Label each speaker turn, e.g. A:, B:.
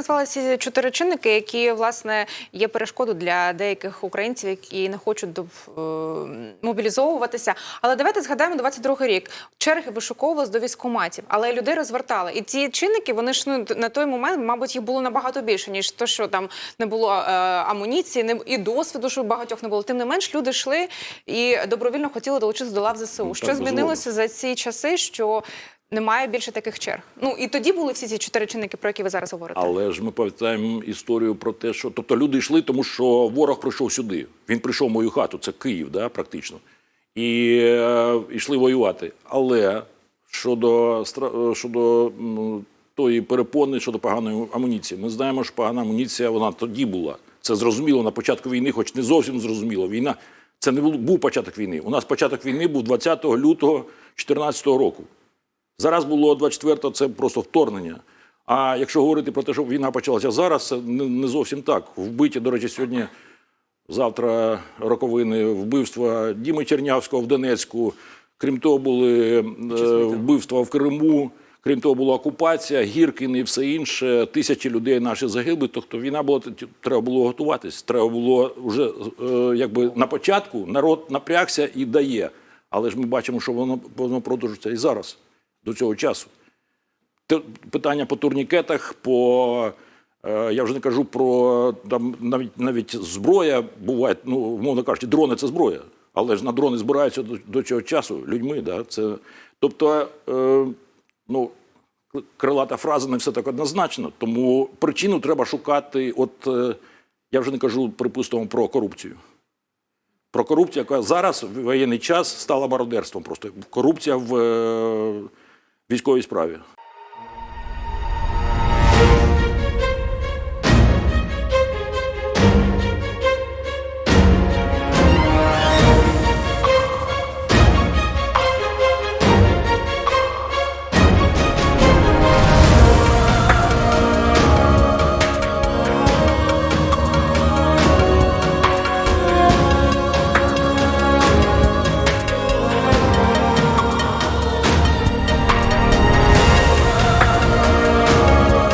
A: назвали ці чотири чинники, які власне є перешкодою для деяких українців, які не хочуть до, е, мобілізовуватися. Але давайте згадаємо 22 рік. Черги вишуковувалися до військкоматів, але людей розвертали. І ці чинники, вони ж ну на той момент, мабуть, їх було набагато більше, ніж то, що там не було е, амуніції, не і досвіду, що багатьох не було. Тим не менш, люди йшли і добровільно хотіли долучитися до лав ЗСУ.
B: Ну,
A: що змінилося за ці часи? Що немає більше таких черг. Ну і тоді були всі ці чотири чинники, про які ви зараз говорите.
B: Але ж ми пам'ятаємо історію про те, що тобто люди йшли, тому що ворог прийшов сюди. Він прийшов в мою хату, це Київ, да, практично. І е, йшли воювати. Але щодо, щодо тої перепони, щодо поганої амуніції, ми знаємо, що погана амуніція вона тоді була. Це зрозуміло на початку війни, хоч не зовсім зрозуміло. Війна це не був початок війни. У нас початок війни був 20 лютого 2014 року. Зараз було 24-го, це просто вторгнення. А якщо говорити про те, що війна почалася зараз, це не, зовсім так. Вбиті, до речі, сьогодні, завтра роковини вбивства Діми Чернявського в Донецьку. Крім того, були е, вбивства в Криму. Крім того, була окупація, Гіркін і все інше. Тисячі людей наші загибли. Тобто війна була треба було готуватись. Треба було вже е, якби на початку народ напрягся і дає. Але ж ми бачимо, що воно, воно продовжується і зараз до цього часу. Питання по турнікетах, по е, я вже не кажу про там навіть навіть зброя буває, ну умовно кажучи, дрони це зброя, але ж на дрони збираються до, до цього часу людьми. Да? Це, тобто, е, ну, крилата фраза не все так однозначно, тому причину треба шукати. От е, я вже не кажу, припустимо, про корупцію. Про корупцію, яка зараз в воєнний час стала мародерством. Просто корупція в е, військовій справі.